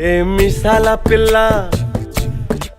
ఏ మిసాల పిల్ల?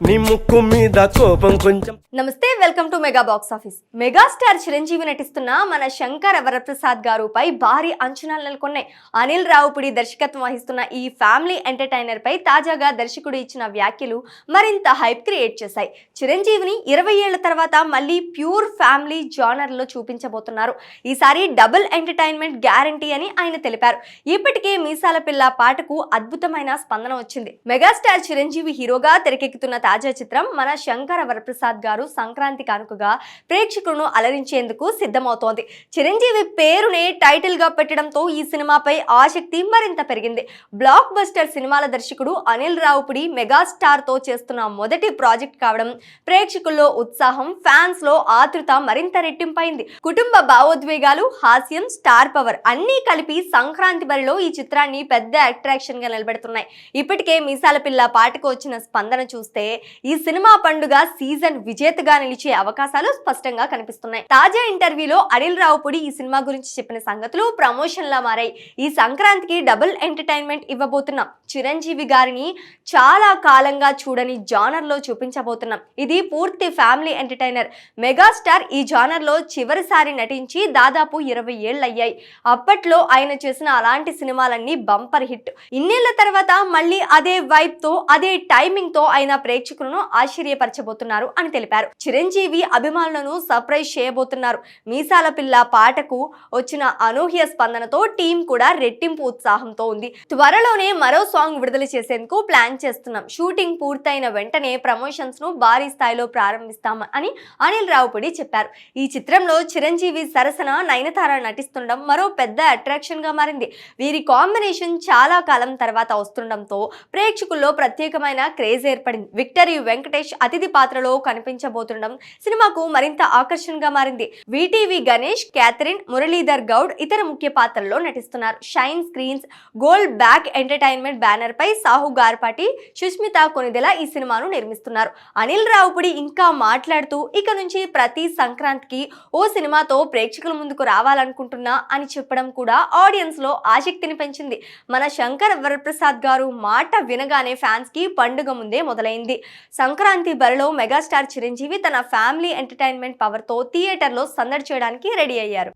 నీ ముక్కు మీద కోపం కొంచెం నమస్తే welcome to mega box office. Megastar Chiranjeevi నటిస్తున్న మన శంకర వరప్రసాద్ గారుపై భారీ అంచనాలు నెలకొన్నాయి. అనిల్ రావుపుడి దర్శకత్వం వహిస్తున్న ఈ ఫ్యామిలీ ఎంటర్టైనర్ పై తాజాగా దర్శకుడు ఇచ్చిన వ్యాఖ్యలు మరింత హైప్ క్రియేట్ చేశాయి. చిరంజీవిని ఇరవై ఏళ్ళ తర్వాత మళ్ళీ ప్యూర్ ఫ్యామిలీ జానర్లో చూపించబోతున్నారు. ఈసారి డబుల్ ఎంటర్టైన్మెంట్ గ్యారంటీ అని ఆయన తెలిపారు. ఇప్పటికే మీసాల పిల్ల పాటకు అద్భుతమైన స్పందన వచ్చింది. మెగాస్టార్ చిరంజీవి హీరోగా తెరకెక్కుతున్న తాజా చిత్రం మన శంకర వరప్రసాద్ గారు సంక్రాంతి కానుకగా ప్రేక్షకులను అలరించేందుకు సిద్ధమవుతోంది. చిరంజీవి పేరునే టైటిల్గా పెట్టడంతో ఈ సినిమాపై ఆసక్తి మరింత పెరిగింది. బ్లాక్ బస్టర్ సినిమాల దర్శకుడు అనిల్ రావుపుడి మెగాస్టార్తో చేస్తున్న మొదటి ప్రాజెక్ట్ కావడం ప్రేక్షకుల్లో ఉత్సాహం ఫ్యాన్స్లో ఆతృత మరింత రెట్టింపైంది. కుటుంబ భావోద్వేగాలు హాస్యం స్టార్ పవర్ అన్నీ కలిపి సంక్రాంతి బరిలో ఈ చిత్రాన్ని పెద్ద అట్రాక్షన్గా నిలబెడుతున్నాయి. ఇప్పటికే మీసాల పిల్ల పాటకు వచ్చిన స్పందన చూస్తే ఈ సినిమా పండుగ సీజన్ విజయ విజేతగా నిలిచే అవకాశాలు స్పష్టంగా కనిపిస్తున్నాయి. తాజా ఇంటర్వ్యూలో అనిల్ రావుపూడి ఈ సినిమా గురించి చెప్పిన సంగతులు ప్రమోషన్ లా మారాయి. ఈ సంక్రాంతికి డబుల్ ఎంటర్టైన్మెంట్ ఇవ్వబోతున్నాం. చిరంజీవి గారిని చాలా కాలంగా చూడని జానర్లో చూపించబోతున్నాం. ఇది పూర్తి ఫ్యామిలీ ఎంటర్టైనర్. మెగాస్టార్ ఈ జానర్లో చివరిసారి నటించి దాదాపు ఇరవై ఏళ్ళయ్యాయి. అప్పట్లో ఆయన చేసిన అలాంటి సినిమాలన్నీ బంపర్ హిట్. ఇన్నేళ్ళ తర్వాత మళ్ళీ అదే వైప్తో అదే టైమింగ్తో ఆయన ప్రేక్షకులను ఆశ్చర్యపరచబోతున్నారు అని తెలిపారు. చిరంజీవి అభిమానులను సర్ప్రైజ్ చేయబోతున్నారు. మీసాల పిల్ల పాటకు వచ్చిన అనూహ్య స్పందనతో టీం కూడా రెట్టింపు ఉత్సాహంతో ఉంది. త్వరలోనే మరో సాంగ్ విడుదల చేసేందుకు ప్లాన్ చేస్తున్నాం. షూటింగ్ పూర్తయిన వెంటనే ప్రమోషన్స్ను భారీ స్థాయిలో ప్రారంభిస్తాం అని అనిల్ రావుపూడి చెప్పారు. ఈ చిత్రంలో చిరంజీవి సరసన నయనతార నటిస్తుండడం మరో పెద్ద అట్రాక్షన్గా మారింది. వీరి కాంబినేషన్ చాలా కాలం తర్వాత వస్తుండడంతో ప్రేక్షకుల్లో ప్రత్యేకమైన క్రేజ్ ఏర్పడింది. విక్టరీ వెంకటేష్ అతిథి పాత్రలో కనిపించబోతుండడం సినిమాకు మరింత ఆకర్షణగా మారింది. విటివి గణేష్ క్యాథరిన్ మురళీధర్ గౌడ్ ఇతర ముఖ్య పాత్రల్లో నటిస్తున్నారు. Shine screens gold box entertainment banner పై సాహు గార్పాటి సుష్మిత కొనిదెల ఈ సినిమాను నిర్మిస్తున్నారు. అనిల్ రావుపుడి ఇంకా మాట్లాడుతూ ఇక నుంచి ప్రతి సంక్రాంతికి ఓ సినిమాతో ప్రేక్షకుల ముందుకు రావాలనుకుంటున్నా అని చెప్పడం కూడా ఆడియన్స్లో ఆసక్తిని పెంచింది. మన శంకర్ వరప్రసాద్ గారు మాట వినగానే ఫ్యాన్స్కి పండుగ ముందే మొదలైంది. సంక్రాంతి బరిలో మెగాస్టార్ చిరంజీవి తన ఫ్యామిలీ ఎంటర్టైన్మెంట్ పవర్తో థియేటర్లో సందడి చేయడానికి రెడీ అయ్యారు.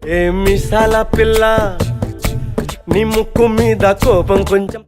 పిల్ల నీ ముక్కు మీద కోపం కొంచెం